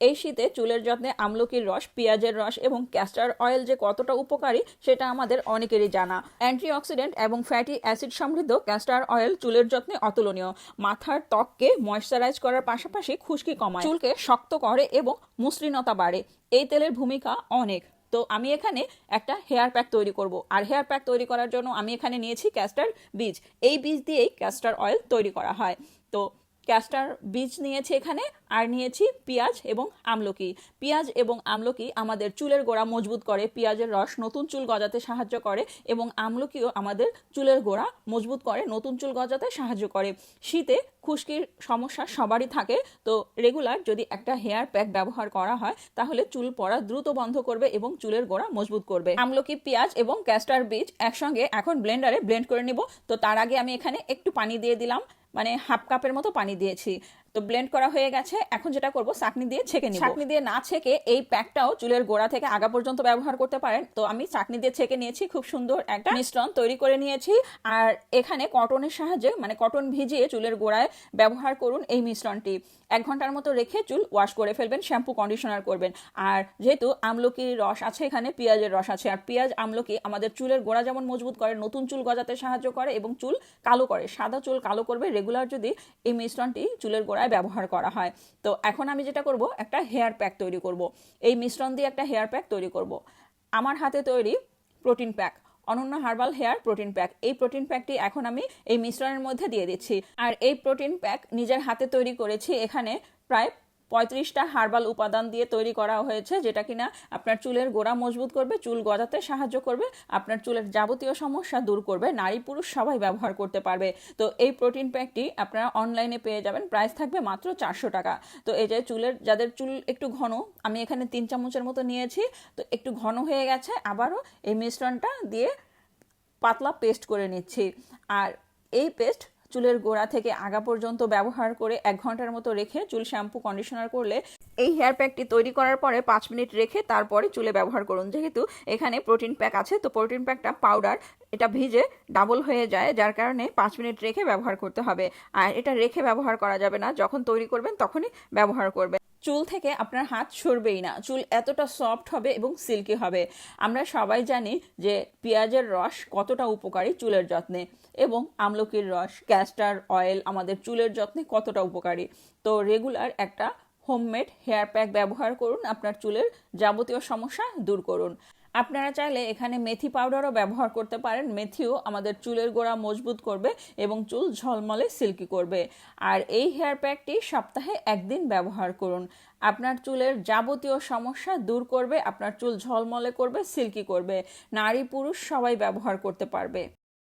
এই শীতে চুলের যত্নে আমলকির রস, পেঁয়াজের রস এবং ক্যাস্টার অয়েল যে কতটা উপকারী সেটা আমাদের অনেকেরই জানা। অ্যান্টিঅক্সিডেন্ট এবং ফ্যাটি অ্যাসিড সমৃদ্ধ ক্যাস্টার অয়েল চুলের যত্নে অতুলনীয়। মাথার ত্বককে ময়শ্চারাইজ করার পাশাপাশি খুশকি কমায়। চুলকে শক্ত করে এবং মসৃণতা বাড়ে। এই তেলের ভূমিকা অনেক। তো আমি এখানে একটা হেয়ার প্যাক তৈরি করব। আর হেয়ার প্যাক তৈরি করার জন্য আমি এখানে নিয়েছি ক্যাস্টার বীজ। এই বীজ দিয়েই ক্যাস্টার অয়েল তৈরি করা হয়। তো ক্যাস্টার বীজ নিয়েছি এখানে, আর নিয়েছি পেঁয়াজ এবং আমলকি। পেঁয়াজ এবং আমলকি আমাদের চুলের গোড়া মজবুত করে, পেঁয়াজের রস নতুন চুল গজাতে সাহায্য করে এবং আমলকিও আমাদের চুলের গোড়া মজবুত করে, নতুন চুল গজাতে সাহায্য করে। শীতে খুশকির সমস্যা সবারই থাকে। তো রেগুলার যদি একটা হেয়ার প্যাক ব্যবহার করা হয়, তাহলে চুল পড়া দ্রুত বন্ধ করবে এবং চুলের গোড়া মজবুত করবে। আমলকি, পেঁয়াজ এবং ক্যাস্টার বীজ একসঙ্গে এখন ব্লেন্ডারে ব্লেন্ড করে নিব। তো তার আগে আমি এখানে একটু পানি দিয়ে দিলাম। মানে হাফ কাপের মতো পানি দিয়েছি। তো ব্লেন্ড করা হয়ে গেছে। এখন যেটা করব, চাকনি দিয়ে ছেঁকে নিব। চাকনি দিয়ে না ছেঁকে এই প্যাকটাও চুলের গোড়া থেকে আগা পর্যন্ত ব্যবহার করতে পারেন। তো আমি চাকনি দিয়ে ছেঁকে নিয়েছি, খুব সুন্দর একটা মিশ্রণ তৈরি করে নিয়েছি। আর এখানে কটনের সাহায্যে মানে কটন ভিজিয়ে চুলের গোড়ায় ব্যবহার করুন এই মিশ্রণটি। এক ঘণ্টার মতো রেখে চুল ওয়াশ করে ফেলবেন শ্যাম্পু কন্ডিশনার করবেন। আর যেহেতু আমলকির রস আছে এখানে, পেঁয়াজের রস আছে। আর পেঁয়াজ আমলকি আমাদের চুলের গোড়া যেমন মজবুত করে, নতুন চুল গজাতে সাহায্য করে এবং চুল কালো করে, সাদা চুল কালো করবে রেগুলার যদি এই মিশ্রণটি চুলের গোড়ায় ব্যবহার করা হয়। তো এখন আমি যেটা করব, একটা হেয়ার প্যাক তৈরি করব। এই মিশ্রণ দিয়ে একটা হেয়ার প্যাক তৈরি করব। আমার হাতে তৈরি প্রোটিন প্যাক অনন্য হার্বাল হেয়ার প্রোটিন প্যাক এই প্রোটিন প্যাকটি এখন আমি এই মিশ্রণের মধ্যে দিয়ে দিচ্ছি। আর এই প্রোটিন প্যাক নিজের হাতে তৈরি করেছি এখানে প্রায় পঁয়ত্রিশটা হার্বাল উপাদান দিয়ে তৈরি করা হয়েছে, যেটা কিনা আপনার চুলের গোড়া মজবুত করবে, চুল গজাতে সাহায্য করবে, আপনার চুলের যাবতীয় সমস্যা দূর করবে, নারী পুরুষ সবাই ব্যবহার করতে পারবে। তো এই প্রোটিন প্যাকটি আপনারা অনলাইনে পেয়ে যাবেন, প্রাইস থাকবে মাত্র চারশো টাকা। তো এই যে চুলের, যাদের চুল একটু ঘন, আমি এখানে তিন চামচের মতো নিয়েছি, তো একটু ঘন হয়ে গেছে, আবারও এই মিশ্রণটা দিয়ে পাতলা পেস্ট করে নিচ্ছি। আর এই পেস্ট চুলের গোড়া থেকে আগা পর্যন্ত ব্যবহার করে এক ঘণ্টার মতো রেখে চুল শ্যাম্পু কন্ডিশনার করলে এই হেয়ার প্যাকটি তৈরি করার পরে পাঁচ মিনিট রেখে তারপরে চুলে ব্যবহার করুন। যেহেতু এখানে প্রোটিন প্যাক আছে, তো প্রোটিন প্যাকটা পাউডার এটা ভিজে ডাবল হয়ে যায়, যার কারণে পাঁচ মিনিট রেখে ব্যবহার করতে হবে। আর এটা রেখে ব্যবহার করা যাবে না, যখন তৈরি করবেন তখনই ব্যবহার করবেন। চুল থেকে আপনার হাত সরবেই না। চুল এতটা সফট হবে এবং সিল্কি হবে। আমরা সবাই জানি যে পেঁয়াজের রস কতটা উপকারী চুলের যত্নে এবং আমলকির রস ক্যাস্টার অয়েল আমাদের চুলের যত্নে কতটা উপকারী। তো রেগুলার একটা হোমমেড হেয়ার প্যাক ব্যবহার করুন, আপনার চুলের যাবতীয় সমস্যা দূর করুন। আপনারা চাইলে এখানে মেথি পাউডারও ব্যবহার করতে পারেন। মেথিও আমাদের চুলের গোড়া মজবুত করবে এবং চুল ঝলমলে সিল্কি করবে। আর এই হেয়ার প্যাকটি সপ্তাহে একদিন ব্যবহার করুন। আপনার চুলের যাবতীয় সমস্যা দূর করবে, আপনার চুল ঝলমলে করবে, সিল্কি করবে। নারী পুরুষ সবাই ব্যবহার করতে পারবে।